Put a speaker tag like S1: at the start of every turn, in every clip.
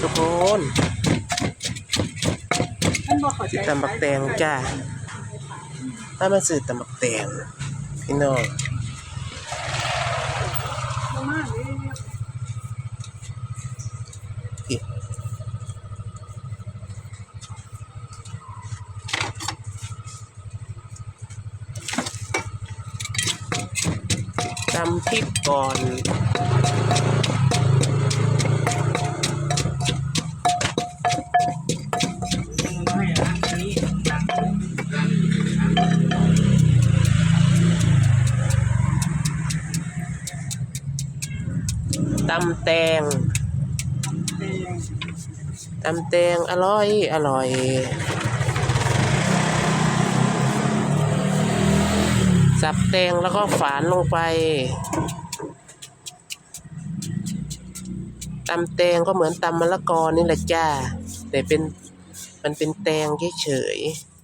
S1: ทุกคน
S2: มันบ่เข้าใจ
S1: ตำบักแตงจ้าถ้ามาซื้อตำบักแตงพี่น้อง
S2: บ่มากเลย
S1: พี่ตำพริกก่อน
S3: ตำ
S1: แตงตำแตงอร่อย อร่อยสับแตงแล้วก็ฝานลงไปตำแตงก็เหมือนตำมะละกอนี่แหละจ้า แต่เป็นมันเป็นแตงเฉยๆ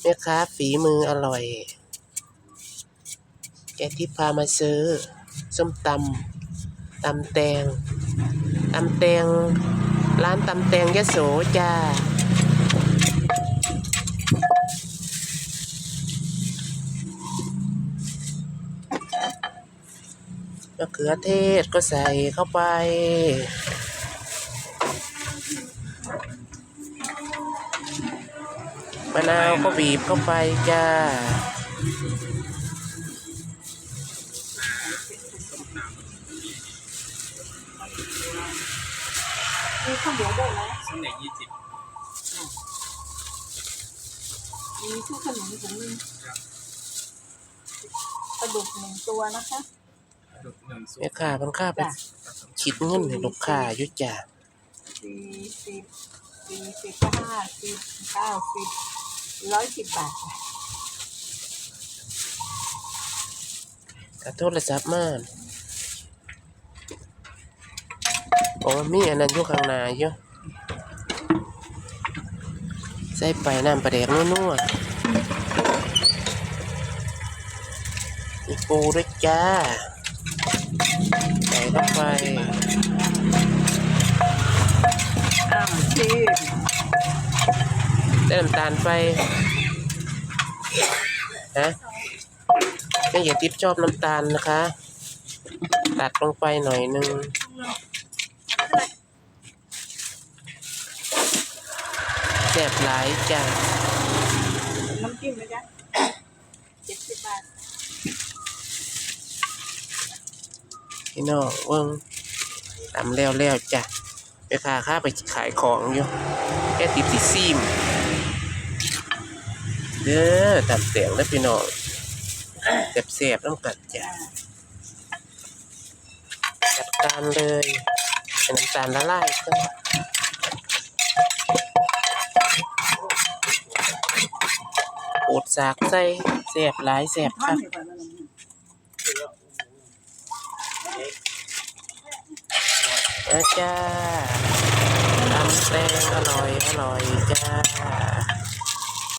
S1: แม่ค้าฝีมืออร่อย แกที่พามาซื้อ ส้มตำตำแตงตำแตง ร้านตำแตงยะโสจ้ามะเขือเทศก็ใส่เข้าไป มะนาวก็บีบเข้าไปจ้า
S2: ข้าวเหนียวด้วยนะ
S3: เส้นใหญ่ยี่สิบ
S2: มีชุดขนมถุงนึงปลาดุกหนึ่งตัวนะคะ
S3: ดุกหนึ่งสุ
S1: แม่ค้ามันค่าไปคิดเงินให้ลูกค้าอยู่จ้า
S2: สี่สิบสี่สิบห้าสิบเก้าสิบร้อยสิบบาทจ้ะ
S1: ถ้าโทรศัพท์มาโอ้มีอันนั้นอยู่ข้างหน้าอยู่ใส่ไปน้ำปลาแดกนัวๆมีปูด้วยจ้า ใส่เข้าไป
S2: อ้าวชิม
S1: ได้น้ำตาลไป ฮะไม่อย่าทิพชอบน้ำตาลนะคะ ตัดลงไปหน่อยนึง แซ่บหลายจ้า
S2: น้ำจิ้มนะจ๊ะเจ็ดสิบบาท
S1: พี่น้องเวิงตำแล้วแล้วจ้ะไปพาข้าไปขายของอยู่แค่ติดติดซีมเด้อตำเสียงแล้วพี่น้องแซ่บๆต้องกัดจ้ะจัดการเลยให้น้ำตาลละลายก็โอด สากใส่แสบหลายแสบ
S2: ท่า
S1: คั
S2: น
S1: ก
S2: เห็นป่ะมัน
S1: นะจ้าตำแตงอร่อย อร่อยจ้า